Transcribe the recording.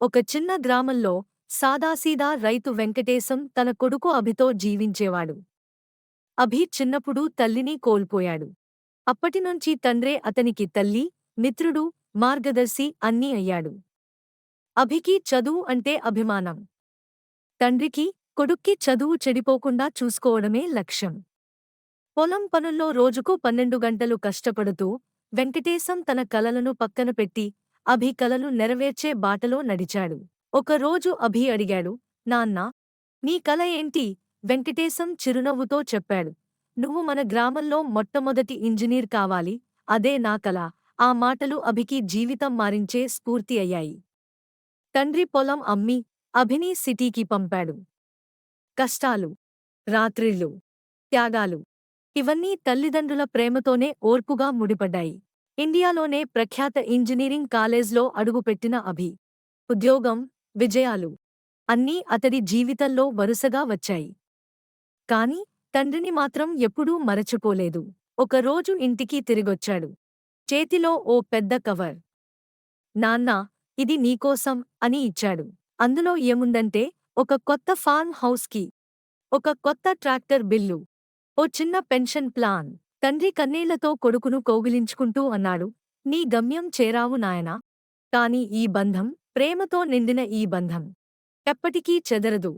ఒక చిన్న గ్రామంలో సాదాసీదా రైతు వెంకటేశం తన కొడుకు అభితో జీవించేవాడు. అభి చిన్నప్పుడు తల్లిని కోల్పోయాడు. అప్పటినుంచి తండ్రే అతనికి తల్లి మిత్రుడు మార్గదర్శి అన్నీ అయ్యాడు. అభికి చదువు అంటే అభిమానం. తండ్రికి కొడుక్కి చదువు చెడిపోకుండా చూసుకోవడమే లక్ష్యం. పొలం పనుల్లో రోజుకు పన్నెండు గంటలు కష్టపడుతూ వెంకటేశం తన కలలను పక్కన పెట్టి అభి కలలు నెరవేర్చే బాటలో నడిచాడు. ఒకరోజు అభి అడిగాడు నాన్నా నీ కల ఏంటి? వెంకటేశం చిరునవ్వుతో చెప్పాడు నువ్వు మన గ్రామంలో మొట్టమొదటి ఇంజనీర్ కావాలి అదే నా కల. ఆ మాటలు అభికి జీవితం మారించే స్ఫూర్తి అయ్యాయి. తండ్రి పొలం అమ్మి అభిని సిటీకి పంపాడు. కష్టాలు రాత్రిళ్ళు త్యాగాలు ఇవన్నీ తల్లిదండ్రుల ప్రేమతోనే ఓర్పుగా ముడిపడ్డాయి. ఇండియాలోనే ప్రఖ్యాత ఇంజనీరింగ్ కాలేజ్లో అడుగుపెట్టిన అభి. ఉద్యోగం విజయాలు అన్నీ అతడి జీవితంలో వరుసగా వచ్చాయి. కాని తండ్రిని మాత్రం ఎప్పుడూ మరచిపోలేదు ఒకరోజు ఇంటికి తిరిగొచ్చాడు. చేతిలో ఓ పెద్ద కవర్. నాన్నా ఇది నీకోసం అని ఇచ్చాడు. అందులో ఏముందంటే ఒక కొత్త ఫార్మ్ హౌస్కి ఒక కొత్త ట్రాక్టర్ బిల్లు ఓ చిన్న పెన్షన్ ప్లాన్. తండ్రి కన్నీళ్ళతో కొడుకును కౌగిలించుకుంటూ అన్నాడు నీ గమ్యం చేరావు నాయనా. కాని ఈ బంధం ప్రేమతో నిండిన ఈ బంధం ఎప్పటికీ చెదరదు.